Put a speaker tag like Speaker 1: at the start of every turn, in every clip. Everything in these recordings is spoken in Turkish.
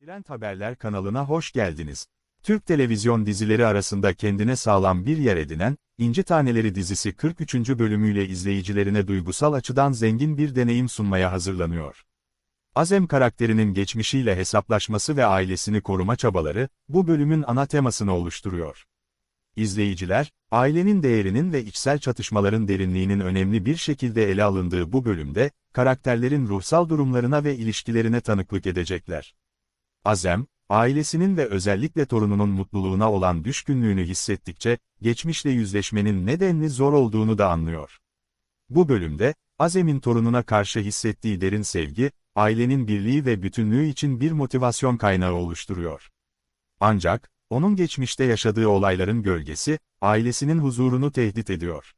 Speaker 1: Trend Haberler kanalına hoş geldiniz. Türk televizyon dizileri arasında kendine sağlam bir yer edinen, İnci Taneleri dizisi 43. bölümüyle izleyicilerine duygusal açıdan zengin bir deneyim sunmaya hazırlanıyor. Azem karakterinin geçmişiyle hesaplaşması ve ailesini koruma çabaları, bu bölümün ana temasını oluşturuyor. İzleyiciler, ailenin değerinin ve içsel çatışmaların derinliğinin önemli bir şekilde ele alındığı bu bölümde, karakterlerin ruhsal durumlarına ve ilişkilerine tanıklık edecekler. Azem, ailesinin ve özellikle torununun mutluluğuna olan düşkünlüğünü hissettikçe, geçmişle yüzleşmenin nedenli zor olduğunu da anlıyor. Bu bölümde, Azem'in torununa karşı hissettiği derin sevgi, ailenin birliği ve bütünlüğü için bir motivasyon kaynağı oluşturuyor. Ancak, onun geçmişte yaşadığı olayların gölgesi, ailesinin huzurunu tehdit ediyor.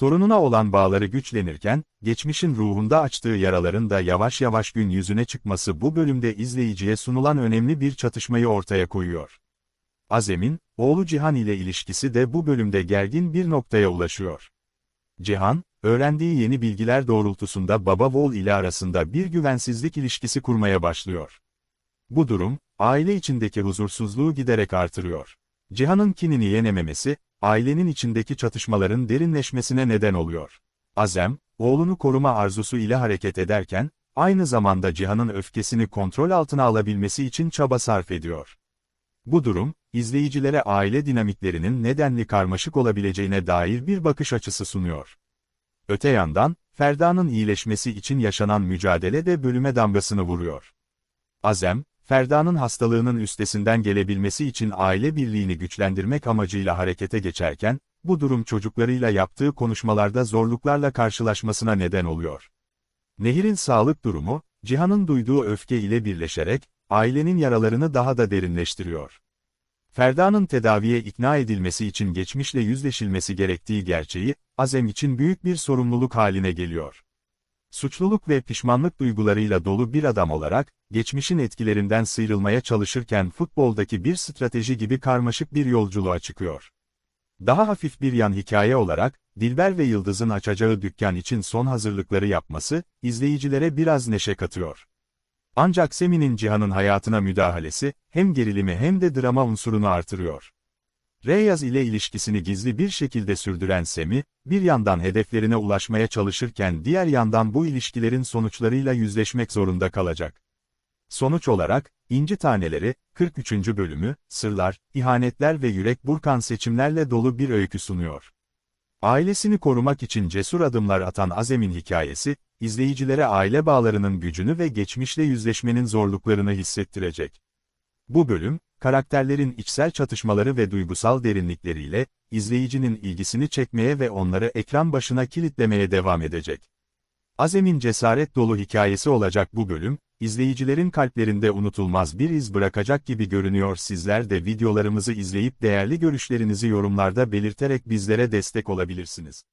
Speaker 1: Torununa olan bağları güçlenirken, geçmişin ruhunda açtığı yaraların da yavaş yavaş gün yüzüne çıkması bu bölümde izleyiciye sunulan önemli bir çatışmayı ortaya koyuyor. Azem'in, oğlu Cihan ile ilişkisi de bu bölümde gergin bir noktaya ulaşıyor. Cihan, öğrendiği yeni bilgiler doğrultusunda baba Vol ile arasında bir güvensizlik ilişkisi kurmaya başlıyor. Bu durum, aile içindeki huzursuzluğu giderek artırıyor. Cihan'ın kinini yenememesi, ailenin içindeki çatışmaların derinleşmesine neden oluyor. Azem, oğlunu koruma arzusu ile hareket ederken, aynı zamanda Cihan'ın öfkesini kontrol altına alabilmesi için çaba sarf ediyor. Bu durum, izleyicilere aile dinamiklerinin nedenli karmaşık olabileceğine dair bir bakış açısı sunuyor. Öte yandan, Ferda'nın iyileşmesi için yaşanan mücadele de bölüme damgasını vuruyor. Azem, Ferda'nın hastalığının üstesinden gelebilmesi için aile birliğini güçlendirmek amacıyla harekete geçerken, bu durum çocuklarıyla yaptığı konuşmalarda zorluklarla karşılaşmasına neden oluyor. Nehir'in sağlık durumu, Cihan'ın duyduğu öfke ile birleşerek, ailenin yaralarını daha da derinleştiriyor. Ferda'nın tedaviye ikna edilmesi için geçmişle yüzleşilmesi gerektiği gerçeği, Azem için büyük bir sorumluluk haline geliyor. Suçluluk ve pişmanlık duygularıyla dolu bir adam olarak, geçmişin etkilerinden sıyrılmaya çalışırken futboldaki bir strateji gibi karmaşık bir yolculuğa çıkıyor. Daha hafif bir yan hikaye olarak, Dilber ve Yıldız'ın açacağı dükkan için son hazırlıkları yapması, izleyicilere biraz neşe katıyor. Ancak Semi'nin Cihan'ın hayatına müdahalesi, hem gerilimi hem de drama unsurunu artırıyor. Reyaz ile ilişkisini gizli bir şekilde sürdüren Semi, bir yandan hedeflerine ulaşmaya çalışırken diğer yandan bu ilişkilerin sonuçlarıyla yüzleşmek zorunda kalacak. Sonuç olarak, İnci Taneleri, 43. bölümü, sırlar, ihanetler ve yürek burkan seçimlerle dolu bir öykü sunuyor. Ailesini korumak için cesur adımlar atan Azem'in hikayesi, izleyicilere aile bağlarının gücünü ve geçmişle yüzleşmenin zorluklarını hissettirecek. Bu bölüm, karakterlerin içsel çatışmaları ve duygusal derinlikleriyle, izleyicinin ilgisini çekmeye ve onları ekran başına kilitlemeye devam edecek. Azem'in cesaret dolu hikayesi olacak bu bölüm, izleyicilerin kalplerinde unutulmaz bir iz bırakacak gibi görünüyor sizler de videolarımızı izleyip değerli görüşlerinizi yorumlarda belirterek bizlere destek olabilirsiniz.